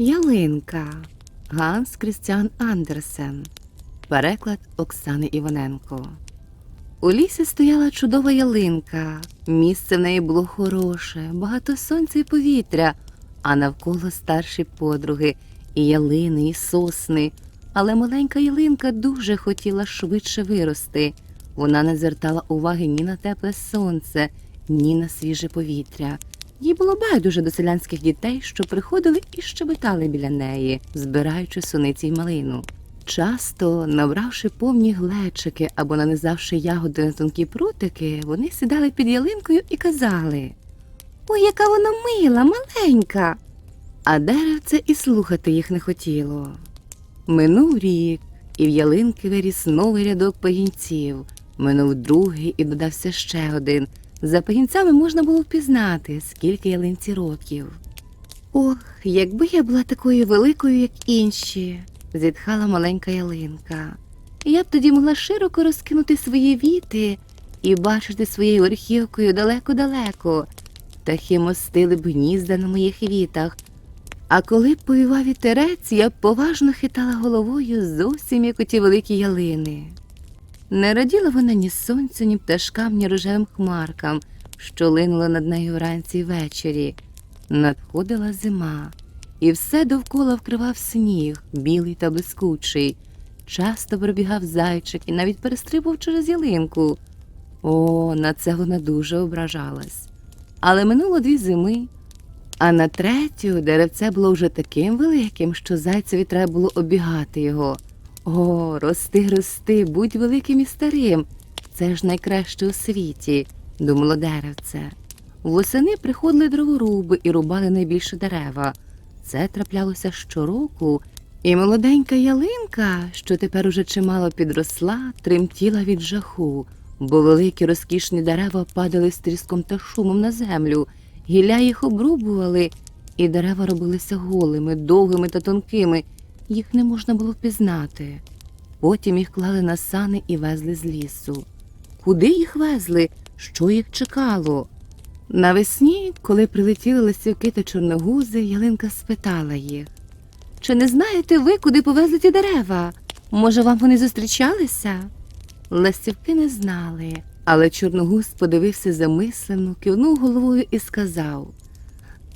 Ялинка Ганс Крістіан Андерсен. Переклад Оксани Іваненко. У лісі стояла чудова ялинка. Місце в неї було хороше, багато сонця і повітря, а навколо старші подруги, і ялини, і сосни. Але маленька ялинка дуже хотіла швидше вирости. Вона не звертала уваги ні на тепле сонце, ні на свіже повітря. Їй було байдуже до селянських дітей, що приходили і щебетали біля неї, збираючи суниці й малину. Часто, набравши повні глечики або нанизавши ягоди на тонкі прутики, вони сідали під ялинкою і казали Ой, яка вона мила, маленька. А деревце і слухати їх не хотіло. Минув рік, і в ялинки виріс новий рядок пагінців. Минув другий і додався ще один. За пагінцями можна було впізнати, скільки ялинці років. Ох, якби я була такою великою, як інші, зітхала маленька ялинка. Я б тоді могла широко розкинути свої віти і бачити своєю верхівкою далеко-далеко. Птахи мостили б гнізда на моїх вітах. А коли б повівав вітерець, я б поважно хитала головою зовсім як оті великі ялини. Не раділа вона ні сонцю, ні пташкам, ні рожевим хмаркам, що линули над нею вранці й ввечері. Надходила зима, і все довкола вкривав сніг, білий та блискучий. Часто пробігав зайчик і навіть перестрибував через ялинку. О, на це вона дуже ображалась. Але минуло дві зими, а на третю деревце було вже таким великим, що зайцеві треба було обігати його. О, рости, рости, будь великим і старим. Це ж найкраще у світі, думало деревце. Восени приходили дроворуби і рубали найбільше дерева. Це траплялося щороку, і молоденька ялинка, що тепер уже чимало підросла, тремтіла від жаху, бо великі розкішні дерева падали з тріском та шумом на землю, гілля їх обрубували, і дерева робилися голими, довгими та тонкими, їх не можна було впізнати. Потім їх клали на сани і везли з лісу. Куди їх везли? Що їх чекало? Навесні, коли прилетіли лисівки та чорногузи, ялинка спитала їх Чи не знаєте ви, куди повезли ті дерева? Може, вам вони зустрічалися? Ластівки не знали, але чорногуз подивився замислено, кивнув головою і сказав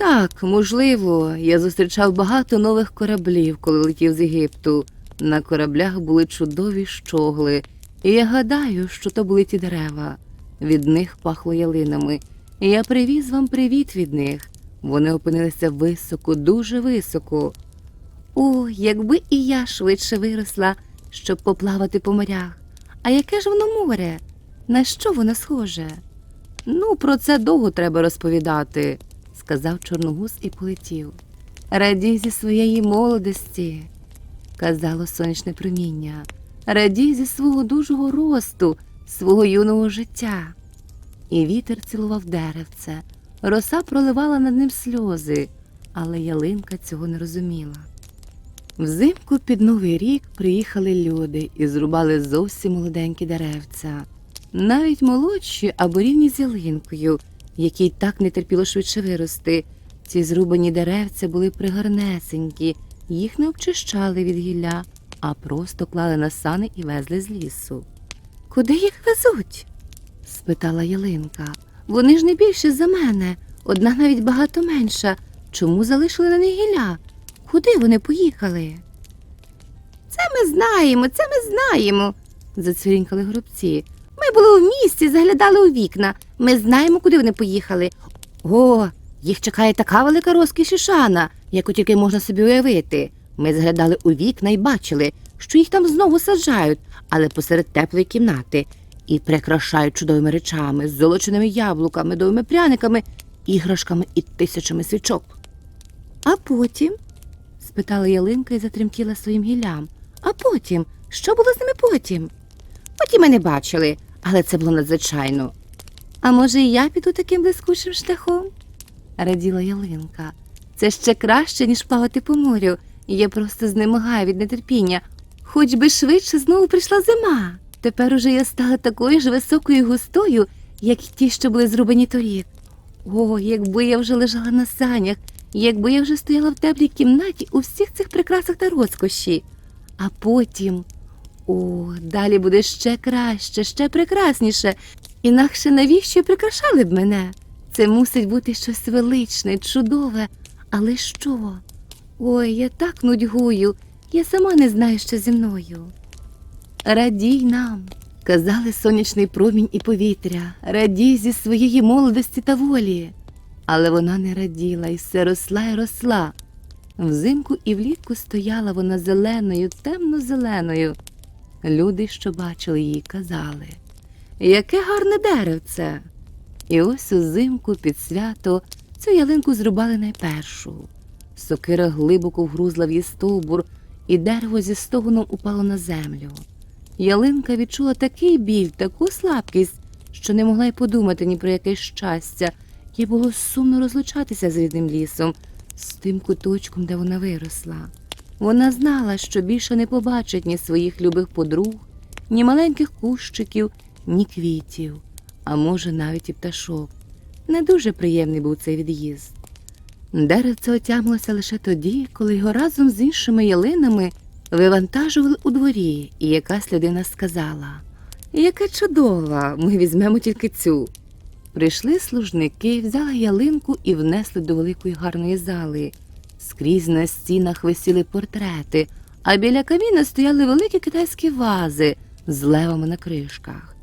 Так, можливо, я зустрічав багато нових кораблів, коли летів з Єгипту. На кораблях були чудові щогли, і я гадаю, що то були ті дерева. Від них пахло ялинами. І я привіз вам привіт від них. Вони опинилися високо, дуже високо. О, якби і я швидше виросла, щоб поплавати по морях. А яке ж воно море? На що воно схоже? Ну, про це довго треба розповідати, сказав Чорногуз і полетів. Радій зі своєї молодості, казало сонячне проміння. Радій зі свого дужого росту, свого юного життя. І вітер цілував деревце, роса проливала над ним сльози, але ялинка цього не розуміла. Взимку під Новий рік приїхали люди і зрубали зовсім молоденькі деревця, навіть молодші або рівні з ялинкою, якій так не терпіло швидше вирости. Ці зрубані деревця були пригарнесенькі, їх не обчищали від гілля, а просто клали на сани і везли з лісу. Куди їх везуть? спитала Ялинка. Вони ж не більше за мене, одна навіть багато менша. Чому залишили на них гілля? Куди вони поїхали? Це ми знаємо, це ми знаємо, зацвірінькали гробці. Ми були у місті, заглядали у вікна. Ми знаємо, куди вони поїхали. О, їх чекає така велика розкіш і шана, яку тільки можна собі уявити. Ми заглядали у вікна і бачили, що їх там знову саджають, але посеред теплої кімнати, і прикрашають чудовими речами, з золоченими яблуками, медовими пряниками, іграшками і тисячами свічок. А потім? спитала ялинка і затремтіла своїм гіллям. А потім? Що було з ними потім? Потім ми не бачили, але це було надзвичайно. А може, і я піду таким блискучим шляхом? раділа ялинка. Це ще краще, ніж плавати по морю. Я просто знемагаю від нетерпіння. Хоч би швидше знову прийшла зима. Тепер уже я стала такою ж високою і густою, як і ті, що були зрубані торік. О, якби я вже лежала на санях якби я вже стояла в теплій кімнаті у всіх цих прикрасах та розкоші. А потім, о, далі буде ще краще, ще прекрасніше. Інакше навіщо прикрашали б мене? Це мусить бути щось величне, чудове. Але що? Ой, я так нудьгую, я сама не знаю, що зі мною. Радій нам, казали сонячний промінь і повітря, радій зі своєї молодості та волі. Але вона не раділа і все росла й росла. Взимку і влітку стояла вона зеленою, темно-зеленою. Люди, що бачили її, казали, яке гарне деревце. І ось узимку під свято цю ялинку зрубали найпершу. Сокира глибоко вгрузла в її стовбур, і дерево зі стогоном упало на землю. Ялинка відчула такий біль, таку слабкість, що не могла й подумати ні про яке щастя, їй було сумно розлучатися з рідним лісом, з тим куточком, де вона виросла. Вона знала, що більше не побачить ні своїх любих подруг, ні маленьких кущиків, ні квітів, а може, навіть і пташок. Не дуже приємний був цей від'їзд. Деревце отямилося лише тоді, коли його разом з іншими ялинами вивантажували у дворі, і якась людина сказала Яка чудова, ми візьмемо тільки цю. Прийшли служники, взяли ялинку і внесли до великої гарної зали. Скрізь на стінах висіли портрети, а біля каміна стояли великі китайські вази з левами на кришках.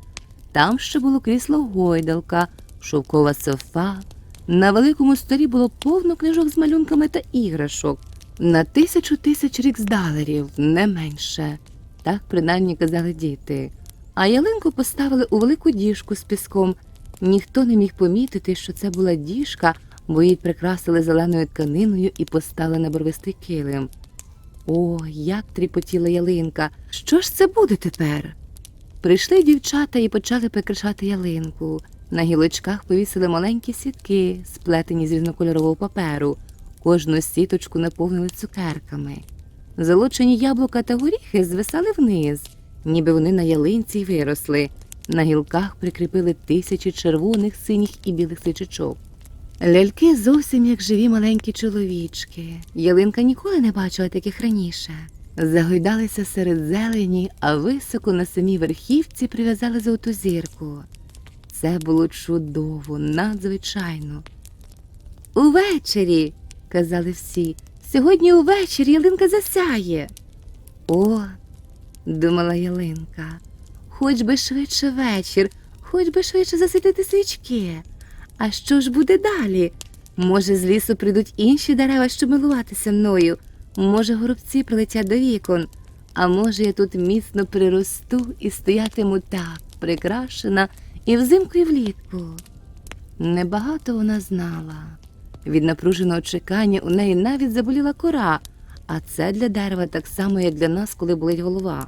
Там ще було крісло гойдалка, шовкова софа. На великому столі було повно книжок з малюнками та іграшок. На тисячу тисяч ріксдалерів, не менше. Так принаймні казали діти. А ялинку поставили у велику діжку з піском. Ніхто не міг помітити, що це була діжка, бо її прикрасили зеленою тканиною і поставили на барвистий килим. О, як тріпотіла ялинка! Що ж це буде тепер? Прийшли дівчата і почали прикрашати ялинку. На гілочках повісили маленькі сітки, сплетені з різнокольорового паперу. Кожну сіточку наповнили цукерками. Залочені яблука та горіхи звисали вниз, ніби вони на ялинці й виросли. На гілках прикріпили тисячі червоних, синіх і білих свічечок. Ляльки зовсім як живі маленькі чоловічки. Ялинка ніколи не бачила таких раніше. Загойдалися серед зелені, а високо на самій верхівці прив'язали золоту зірку. Це було чудово, надзвичайно. Увечері, казали всі, сьогодні увечері ялинка засяє. О, думала ялинка, хоч би швидше вечір, хоч би швидше засвітити свічки. А що ж буде далі? Може, з лісу прийдуть інші дерева, щоб милуватися мною. Може, горобці прилетять до вікон, а може, я тут міцно приросту і стоятиму так, прикрашена і взимку, і влітку. Небагато вона знала. Від напруженого чекання у неї навіть заболіла кора, а це для дерева так само, як для нас, коли болить голова.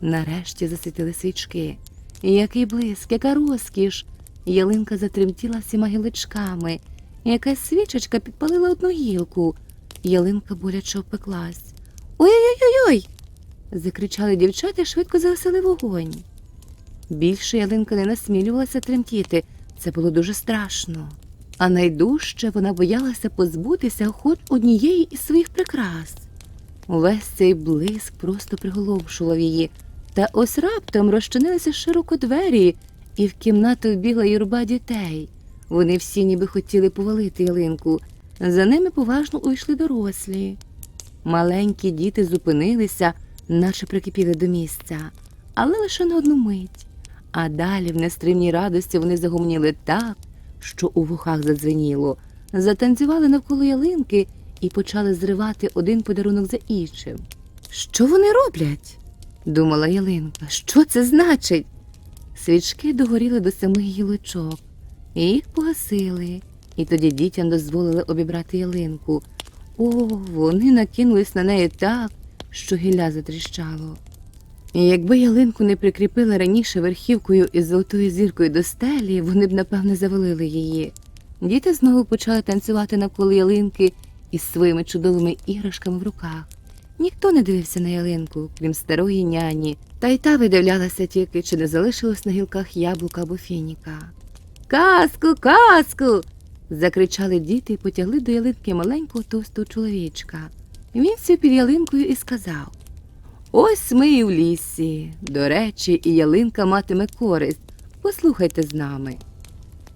Нарешті засвітили свічки. Який блиск, яка розкіш. Ялинка затремтіла всіма гілочками. Якась свічечка підпалила одну гілку. Ялинка боляче обпеклась. Ой-ой-ой! закричали дівчата і швидко загасили вогонь. Більше ялинка не насмілювалася тремтіти, це було дуже страшно. А найдужче вона боялася позбутися хоч однієї із своїх прикрас. Увесь цей блиск просто приголомшував її, та ось раптом розчинилися широко двері, і в кімнату вбігла юрба дітей. Вони всі ніби хотіли повалити ялинку. За ними поважно увійшли дорослі. Маленькі діти зупинилися, наче прикипіли до місця, але лише на одну мить. А далі в нестримній радості вони загомоніли так, що у вухах задзвеніло, затанцювали навколо ялинки і почали зривати один подарунок за іншим. Що вони роблять? думала ялинка. Що це значить? Свічки догоріли до самих гілочок, їх погасили, і тоді дітям дозволили обібрати ялинку. О, вони накинулись на неї так, що гілля затріщало. І якби ялинку не прикріпили раніше верхівкою із золотою зіркою до стелі, вони б, напевне, завалили її. Діти знову почали танцювати навколо ялинки із своїми чудовими іграшками в руках. Ніхто не дивився на ялинку, крім старої няні, та й та видивлялася тільки, чи не залишилось на гілках яблука або фініка. Казку, казку. Закричали діти і потягли до ялинки маленького товстого чоловічка. Він сів під ялинкою і сказав Ось ми і в лісі. До речі, і ялинка матиме користь. Послухайте з нами.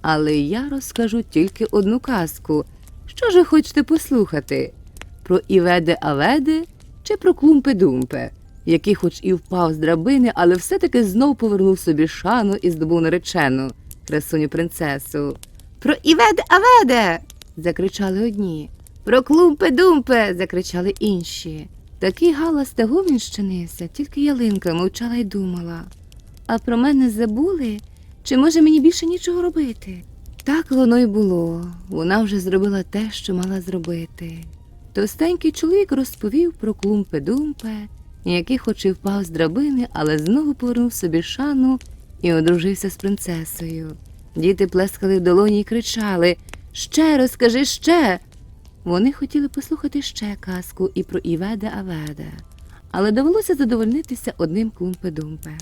Але я розкажу тільки одну казку. Що ж ви хочете послухати? Про Іведе Аведе чи про Клумпе Думпе, який хоч і впав з драбини, але все-таки знов повернув собі шану і здобув наречену, красуню принцесу. Про Іведе Аведе. закричали одні. Про Клумпе Думпе. закричали інші. Такий галас та гомін щинився, тільки ялинка мовчала й думала. А про мене забули? Чи може мені більше нічого робити? Так воно й було. Вона вже зробила те, що мала зробити. Товстенький чоловік розповів про клумпе-думпе, який хоч і впав з драбини, але знову повернув собі шану і одружився з принцесою. Діти плескали в долоні і кричали Ще розкажи ще. Вони хотіли послухати ще казку і про Іведе Аведе, але довелося задовольнитися одним клумпе-думпе.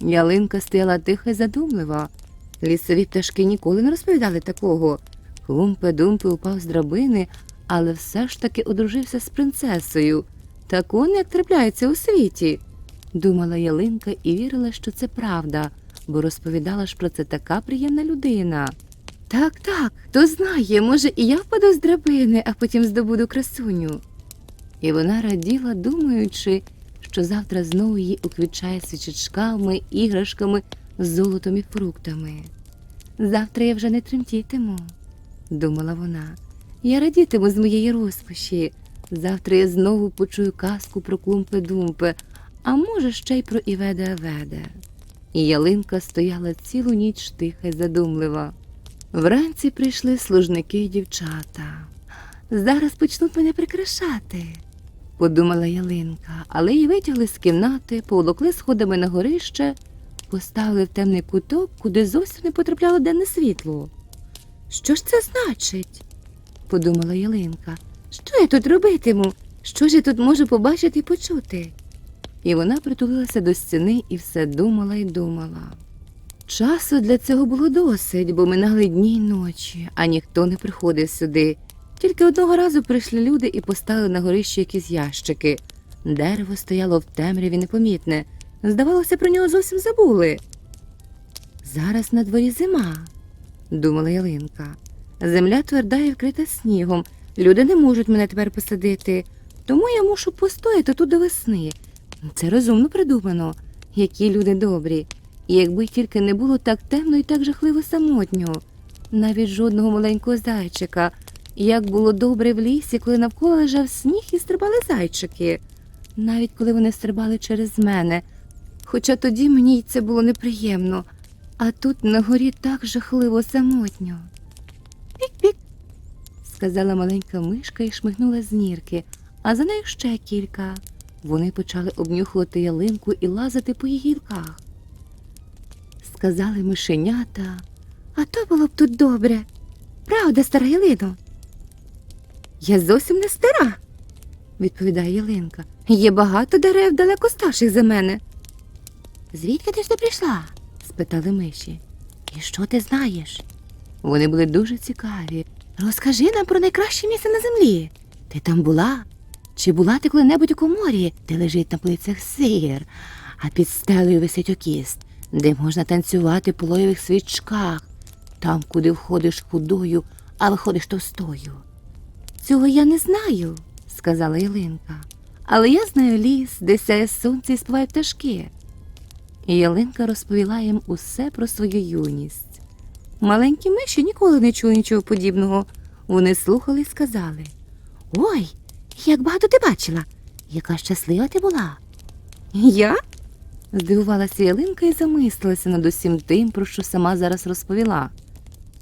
Ялинка стояла тихо й задумлива. Лісові пташки ніколи не розповідали такого. Клумпе-думпе упав з драбини, але все ж таки одружився з принцесою. Такон, як трапляється у світі. Думала ялинка і вірила, що це правда, бо розповідала ж про це така приємна людина. Так, так, хто знає, може, і я впаду з драбини, а потім здобуду красуню. І вона раділа, думаючи, що завтра знову її уквічає свічечками, іграшками, золотом і фруктами. Завтра я вже не тремтітиму, думала вона. Я радітиму з моєї розпаші. Завтра я знову почую казку про клумпе-думпе, а може, ще й про Іведе Аведе. І ялинка стояла цілу ніч тиха й задумлива. Вранці прийшли служники й дівчата. Зараз почнуть мене прикрашати, подумала ялинка, але її витягли з кімнати, поволокли сходами на горище, поставили в темний куток, куди зовсім не потрапляло денне світло. Що ж це значить? подумала ялинка. Що я тут робитиму? Що ж я тут можу побачити і почути? І вона притулилася до стіни і все думала й думала. Часу для цього було досить, бо минали дні й ночі, а ніхто не приходив сюди. Тільки одного разу прийшли люди і поставили на горищі якісь ящики. Дерево стояло в темряві непомітне. Здавалося, про нього зовсім забули. Зараз на дворі зима, думала ялинка. Земля тверда і вкрита снігом. Люди не можуть мене тепер посадити, тому я мушу постояти тут до весни. Це розумно придумано, які люди добрі. І якби тільки не було так темно і так жахливо самотньо, навіть жодного маленького зайчика, як було добре в лісі, коли навколо лежав сніг і стрибали зайчики, навіть коли вони стрибали через мене. Хоча тоді мені й це було неприємно, а тут на горі так жахливо самотньо. Сказала маленька мишка і шмигнула з нірки, а за нею ще кілька. Вони почали обнюхувати ялинку і лазити по її гілках. Сказали мишенята, а то було б тут добре. Правда, стара Ялино? Я зовсім не стара, відповідає Ялинка. Є багато дерев далеко старших за мене. Звідки ти ж ти прийшла? спитали миші. І що ти знаєш? Вони були дуже цікаві. Розкажи нам про найкраще місце на землі. Ти там була? Чи була ти коли-небудь у коморі, де лежить на полицях сир, а під стелею висить окіст, де можна танцювати по лоєвих свічках, там, куди входиш худою, а виходиш товстою. Цього я не знаю, сказала Ялинка. Але я знаю ліс, де сяє сонце і співають пташки. І Ялинка розповіла їм усе про свою юність. Маленькі миші ніколи не чули нічого подібного. Вони слухали і сказали Ой, як багато ти бачила, яка щаслива ти була. Я? здивувалася Ялинка і замислилася над усім тим, про що сама зараз розповіла.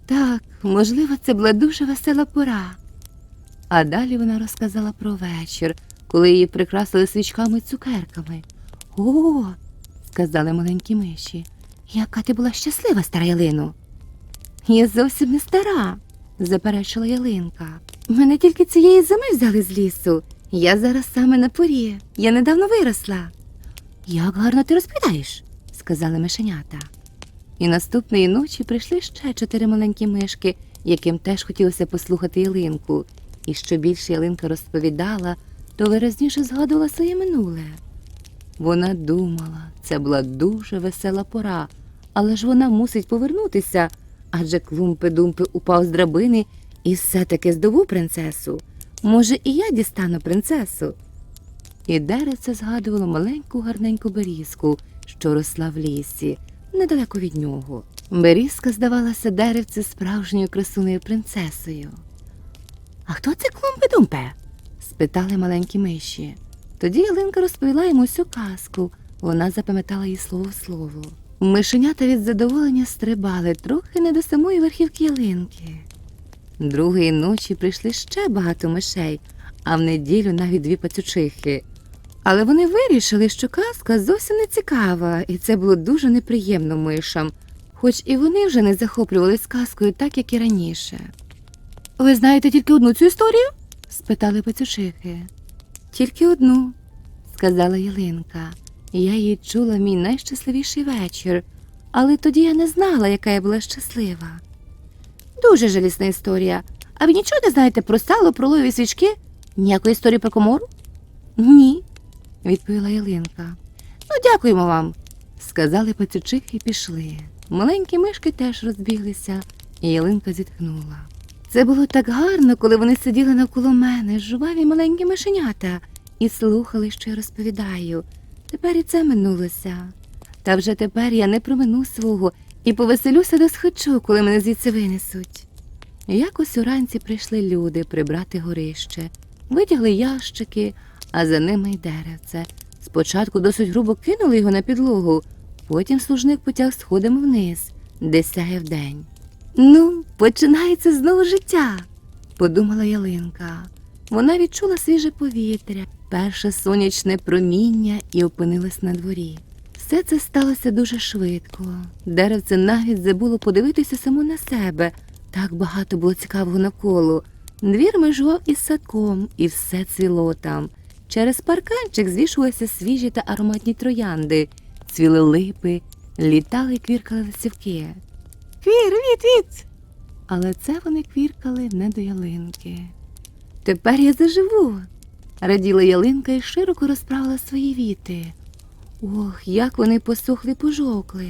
Так, можливо, це була дуже весела пора. А далі вона розказала про вечір, коли її прикрасили свічками і цукерками. О, сказали маленькі миші, яка ти була щаслива, стара Ялино. Я зовсім не стара, заперечила Ялинка. Мене тільки цієї зими взяли з лісу. Я зараз саме на порі. Я недавно виросла. Як гарно ти розповідаєш, сказали мишенята. І наступної ночі прийшли ще чотири маленькі мишки, яким теж хотілося послухати ялинку. І що більше ялинка розповідала, то виразніше згадувала своє минуле. Вона думала, це була дуже весела пора, але ж вона мусить повернутися, адже клумпи-думпи упав з драбини і все-таки здобув принцесу. Може, і я дістану принцесу. І деревце згадувало маленьку гарненьку берізку, що росла в лісі, недалеко від нього. Берізка здавалася деревцю справжньою красуною принцесою. А хто це клумпи-думпе? спитали маленькі миші. Тоді Ялинка розповіла йому всю казку. Вона запам'ятала її слово в слово. Мишенята від задоволення стрибали трохи не до самої верхівки ялинки. Другої ночі прийшли ще багато мишей, а в неділю навіть дві пацючихи. Але вони вирішили, що казка зовсім не цікава, і це було дуже неприємно мишам, хоч і вони вже не захоплювались казкою так, як і раніше. Ви знаєте тільки одну цю історію? спитали пацючихи. Тільки одну, сказала Ялинка. Я її чула мій найщасливіший вечір, але тоді я не знала, яка я була щаслива. Дуже жалісна історія. А ви нічого не знаєте про сало, про лові свічки? Ніякої історії про комору? Ні, відповіла Ялинка. Ну, дякуємо вам, сказали пацючихи і пішли. Маленькі мишки теж розбіглися, і Ялинка зітхнула. Це було так гарно, коли вони сиділи навколо мене, жуваві маленькі мишенята, і слухали, що я розповідаю. Тепер і це минулося. Та вже тепер я не промину свого і повеселюся до схочу, коли мене звідси винесуть. Якось уранці прийшли люди прибрати горище, витягли ящики, а за ними й деревце. Спочатку досить грубо кинули його на підлогу, потім служник потяг сходами вниз, де сяяв день. Ну, починається знову життя, подумала Ялинка. Вона відчула свіже повітря, перше сонячне проміння і опинилась на дворі. Все це сталося дуже швидко. Деревце навіть забуло подивитися само на себе. Так багато було цікавого навколо. Двір межував із садком, і все цвіло там. Через парканчик звішувалися свіжі та ароматні троянди, цвіли липи, літали й квіркали лисівки. Квір, від, від. Але це вони квіркали не до ялинки. Тепер я заживу. Раділа ялинка і широко розправила свої віти. Ох, як вони посохли пожовкли.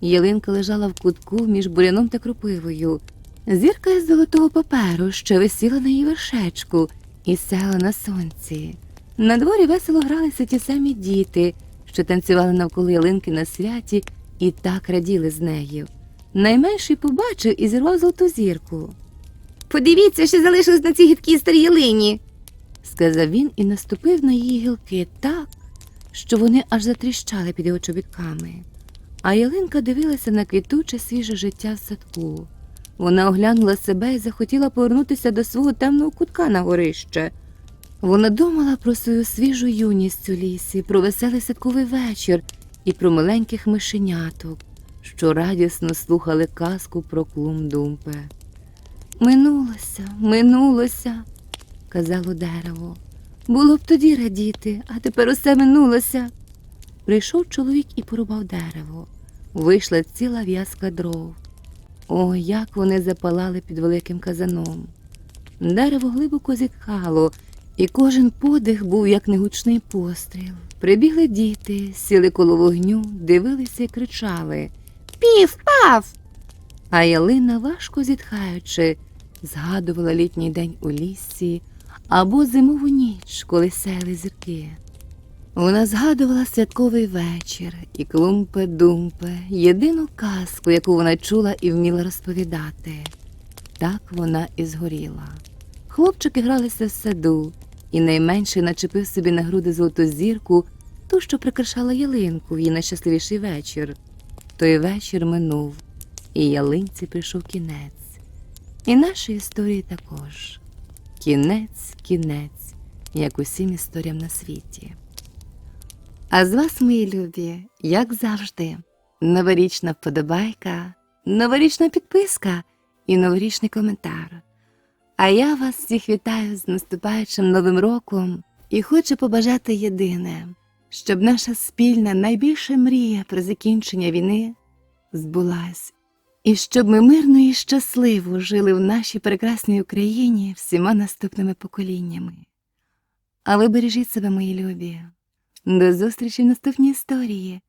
Ялинка лежала в кутку між буряном та кропивою. Зірка із золотого паперу, що висіла на її вершечку, і сяла на сонці. На дворі весело гралися ті самі діти, що танцювали навколо ялинки на святі і так раділи з нею. Найменший побачив і зірвав золоту зірку. Подивіться, що залишилось на цій гидкій старій ялині, сказав він і наступив на її гілки так, що вони аж затріщали під його чобітками. А ялинка дивилася на квітуче свіже життя в садку. Вона оглянула себе і захотіла повернутися до свого темного кутка на горище. Вона думала про свою свіжу юність у лісі, про веселий садковий вечір і про маленьких мишеняток, що радісно слухали казку про клумдумпе. Минулося, минулося, казало дерево. Було б тоді радіти, а тепер усе минулося. Прийшов чоловік і порубав дерево. Вийшла ціла в'язка дров. О, як вони запалали під великим казаном. Дерево глибоко зітхало, і кожен подих був як негучний постріл. Прибігли діти, сіли коло вогню, дивилися і кричали Пів, пав. А ялина, важко зітхаючи, згадувала літній день у лісі або зимову ніч, коли сяяли зірки. Вона згадувала святковий вечір і клумпе-думпе, єдину казку, яку вона чула і вміла розповідати. Так вона і згоріла. Хлопчики гралися в саду, і найменший начепив собі на груди золоту зірку, ту, що прикрашала ялинку в її найщасливіший вечір. Той вечір минув, і ялинці прийшов кінець. І нашій історії також. Кінець, кінець, як усім історіям на світі. А з вас, мої любі, як завжди, новорічна вподобайка, новорічна підписка і новорічний коментар. А я вас всіх вітаю з наступаючим новим роком і хочу побажати єдине, щоб наша спільна найбільша мрія про закінчення війни збулась, і щоб ми мирно і щасливо жили в нашій прекрасній Україні всіма наступними поколіннями. А ви бережіть себе, мої любі. До зустрічі в наступній історії.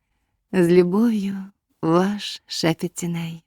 З любов'ю, ваш шепіт тіней.